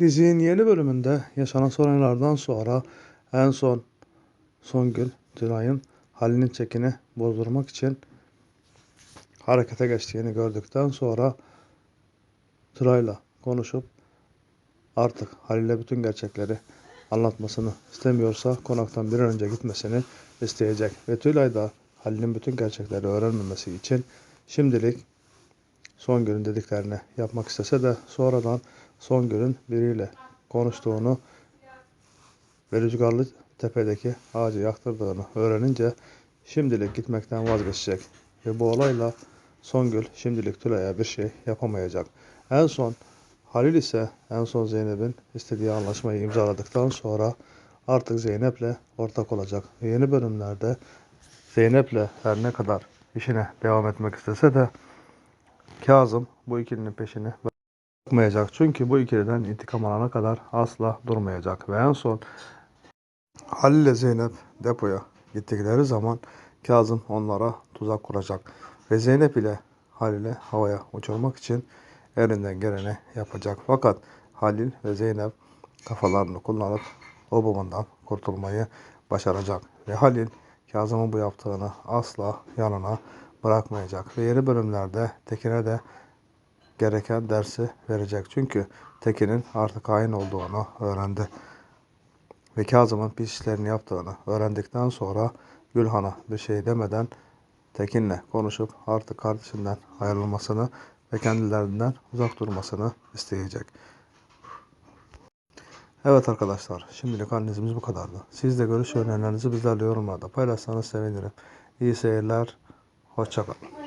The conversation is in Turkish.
Dizinin yeni bölümünde yaşanan sorunlardan sonra en son Songül, Tülay'ın Halil'in çekini bozdurmak için harekete geçtiğini gördükten sonra Tülay'la konuşup artık Halil'e bütün gerçekleri anlatmasını istemiyorsa konaktan bir önce gitmesini isteyecek. Ve Tülay da Halil'in bütün gerçekleri öğrenmemesi için şimdilik Songül'ün dediklerini yapmak istese de sonradan Songül'ün biriyle konuştuğunu ve Rüzgarlı Tepe'deki ağacı yaktırdığını öğrenince şimdilik gitmekten vazgeçecek. Ve bu olayla Songül şimdilik Tülay'a bir şey yapamayacak. En son Halil ise en son Zeynep'in istediği anlaşmayı imzaladıktan sonra artık Zeynep'le ortak olacak. Yeni bölümlerde Zeynep'le her ne kadar işine devam etmek istese de Kazım bu ikilinin peşini bırakmayacak. Çünkü bu ikiliden intikam alana kadar asla durmayacak. Ve en son Halil ile Zeynep depoya gittikleri zaman Kazım onlara tuzak kuracak. Ve Zeynep ile Halil'i havaya uçurmak için elinden geleni yapacak. Fakat Halil ve Zeynep kafalarını kullanıp o kurtulmayı başaracak. Ve Halil Kazım'ın bu yaptığını asla yanına bırakmayacak. Ve yeni bölümlerde Tekin'e de gereken dersi verecek. Çünkü Tekin'in artık hain olduğunu öğrendi. Ve Kazım'ın pis işlerini yaptığını öğrendikten sonra Gülhan'a bir şey demeden Tekin'le konuşup artık kardeşinden ayrılmasını ve kendilerinden uzak durmasını isteyecek. Evet arkadaşlar, şimdilik analizimiz bu kadardı. Siz de görüş önerilerinizi bizlerle yorumlarda paylaşsanız sevinirim. İyi seyirler, hoşçakalın.